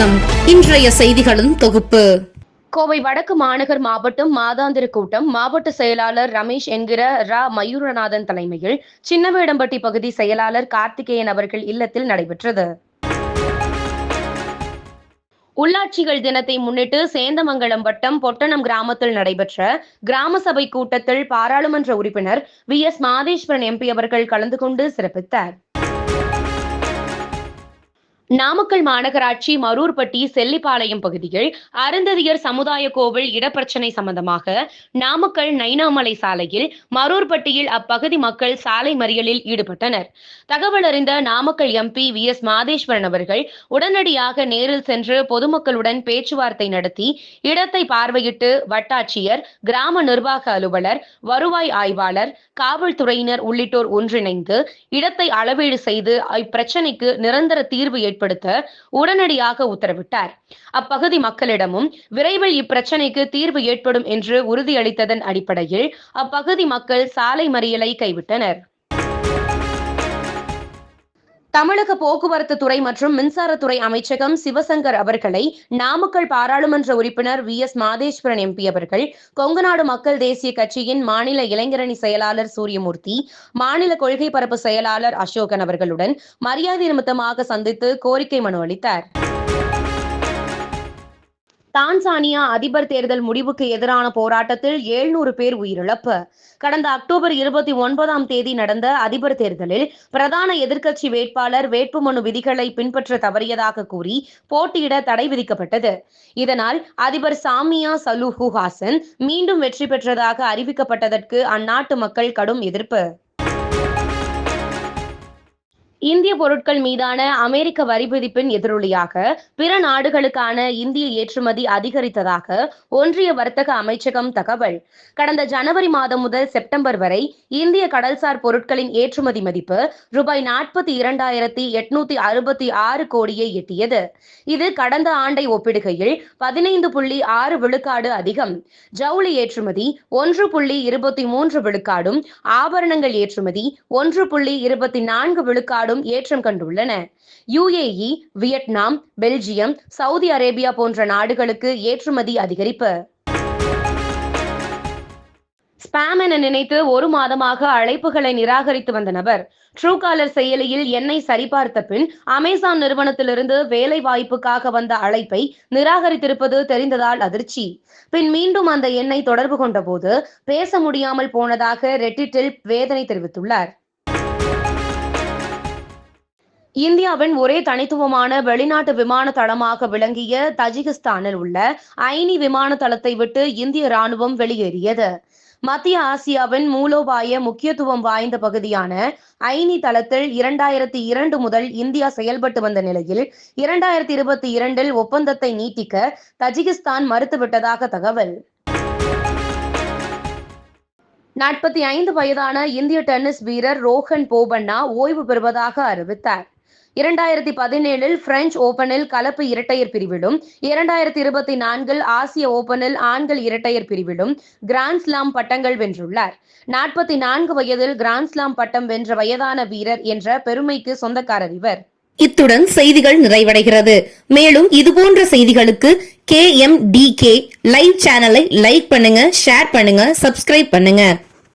வணக்கம். இன்றைய செய்திகளின் தொகுப்பு. கோவை வடக்கு மாநகர் மாவட்டம் மாதாந்திர கூட்டம். மாவட்ட செயலாளர் ரமேஷ் என்கிற ரா. மயூரநாதன் தலைமையில் சின்னவேடம்பட்டி பகுதி செயலாளர் கார்த்திகேயன் அவர்கள் இல்லத்தில் நடைபெற்றது. உள்ளாட்சிகள் தினத்தை முன்னிட்டு சேந்தமங்கலம் வட்டம் பொட்டணம் கிராமத்தில் நடைபெற்ற கிராம சபை கூட்டத்தில் பாராளுமன்ற உறுப்பினர் வி எஸ் மாதேஸ்வரன் எம்பி அவர்கள் கலந்து கொண்டு சிறப்பித்தார். நாமக்கல் மாநகராட்சி மரூர்பட்டி செல்லிப்பாளையம் பகுதியில் அருந்ததியர் சமுதாய கோவில் இடப்பிரச்சனை சம்பந்தமாக நாமக்கல் நைனாமலை சாலையில் மரூர்பட்டியில் அப்பகுதி மக்கள் சாலை மறியலில் ஈடுபட்டனர். தகவல் அறிந்த Namakkal MP V S Matheswaran அவர்கள் உடனடியாக நேரில் சென்று பொதுமக்களுடன் பேச்சுவார்த்தை நடத்தி இடத்தை பார்வையிட்டு வட்டாட்சியர் கிராம நிர்வாக அலுவலர் வருவாய் ஆய்வாளர் காவல்துறையினர் உள்ளிட்டோர் ஒன்றிணைந்து இடத்தை அளவீடு செய்து இப்பிரச்சனைக்கு நிரந்தர தீர்வு எட்டு ஏற்படுத்த உடனடியாக உத்தரவிட்டார். அப்பகுதி மக்களிடமும் விரைவில் இப்பிரச்சனைக்கு தீர்வு ஏற்படும் என்று உறுதியளித்ததன் அடிப்படையில் அப்பகுதி மக்கள் சாலை மறியலை கைவிட்டனர். தமிழக போக்குவரத்து துறை மற்றும் மின்சாரத்துறை அமைச்சகம் சிவசங்கர் அவர்களை நாமக்கல் பாராளுமன்ற உறுப்பினர் வி எஸ் மாதேஸ்வரன் எம்பி அவர்கள் கொங்குநாடு மக்கள் தேசிய கட்சியின் மாநில இளைஞரணி செயலாளர் சூரியமூர்த்தி மாநில கொள்கை பரப்பு செயலாளர் அசோகன் அவர்களுடன் மரியாதை நிமித்தமாக சந்தித்து கோரிக்கை மனு அளித்தார். தான்சானியா அதிபர் தேர்தல் முடிவுக்கு எதிரான போராட்டத்தில் எழுநூறு பேர் உயிரிழப்பு. கடந்த அக்டோபர் இருபத்தி ஒன்பதாம் தேதி நடந்த அதிபர் தேர்தலில் பிரதான எதிர்க்கட்சி வேட்பாளர் வேட்புமனு விதிகளை பின்பற்ற தவறியதாக கூறி போட்டியிட தடை விதிக்கப்பட்டது. இதனால் அதிபர் சாமியா சலுஹு ஹாசன் மீண்டும் வெற்றி பெற்றதாக அறிவிக்கப்பட்டதற்கு அந்நாட்டு மக்கள் கடும் எதிர்ப்பு. இந்திய பொருட்கள் மீதான அமெரிக்க வரி விதிப்பின் எதிரொலியாக பிற நாடுகளுக்கான இந்திய ஏற்றுமதி அதிகரித்ததாக ஒன்றிய வர்த்தக அமைச்சகம் தகவல். கடந்த ஜனவரி மாதம் முதல் செப்டம்பர் வரை இந்திய கடல்சார் பொருட்களின் ஏற்றுமதி மதிப்பு ரூபாய் நாற்பத்தி இரண்டாயிரத்தி எட்நூத்தி அறுபத்தி ஆறு கோடியை எட்டியது. இது கடந்த ஆண்டை ஒப்பிடுகையில் பதினைந்து புள்ளி ஆறு விழுக்காடு அதிகம். ஜவுளி ஏற்றுமதி ஒன்று புள்ளி இருபத்தி மூன்று விழுக்காடும் ஆபரணங்கள் ஏற்றுமதி ஒன்று புள்ளி இருபத்தி நான்கு விழுக்காடு நாடும் ஏற்றம் கண்டுள்ளன. UAE Vietnam Belgium Saudi Arabia போன்ற நாடுகளுக்கு ஏற்றுமதி அதிகரிப்பு. ஸ்பேம் என நினைத்து ஒரு மாதமாக அழைப்புகளை நிராகரித்து வந்த நபர் ட்ரூ காலர் செயலியில் எண்ணை சரிபார்த்த பின் அமேசான் நிறுவனத்திலிருந்து வேலை வாய்ப்புக்காக வந்த அழைப்பை நிராகரித்திருப்பது தெரிந்ததால் அதிர்ச்சி. பின் மீண்டும் அந்த எண்ணை தொடர்பு கொண்டபோது பேச முடியாமல் போனதாக ரெட்டிட்டில் வேதனை தெரிவித்துள்ளார். இந்தியாவின் ஒரே தனித்துவமான வெளிநாட்டு விமான தளமாக விளங்கிய தஜிகிஸ்தானில் உள்ள ஐனி விமான தளத்தை விட்டு இந்திய ராணுவம் வெளியேறியது. மத்திய ஆசியாவின் மூலோபாய முக்கியத்துவம் வாய்ந்த பகுதியான ஐனி தளத்தில் இரண்டாயிரத்தி இரண்டு முதல் இந்தியா செயல்பட்டு வந்த நிலையில் இரண்டாயிரத்தி இருபத்தி இரண்டில் ஒப்பந்தத்தை நீட்டிக்க தஜிகிஸ்தான் மறுத்துவிட்டதாக தகவல். நாற்பத்தி ஐந்து வயதான இந்திய டென்னிஸ் வீரர் ரோஹன் போபண்ணா ஓய்வு பெறுவதாக அறிவித்தார். இரண்டாயிரத்தி பதினேழில் பிரெஞ்சு ஓபனில் கலப்பு இரட்டையர் பிரிவிலும் இரண்டாயிரத்தி இருபத்தி நான்கில் ஆசிய ஓபனில் ஆண்கள் இரட்டையர் பிரிவிலும் கிராண்ட்ஸ்லாம் பட்டங்கள் வென்றுள்ளார். நாற்பத்தி நான்கு வயதில் கிராண்ட்ஸ்லாம் பட்டம் வென்ற வயதான வீரர் என்ற பெருமைக்கு சொந்தக்காரர் இவர். இத்துடன் செய்திகள் நிறைவடைகிறது. மேலும் இதுபோன்ற செய்திகளுக்கு K M D K live சேனலை லைக் பண்ணுங்க ஷேர் பண்ணுங்க சப்ஸ்கிரைப் பண்ணுங்க.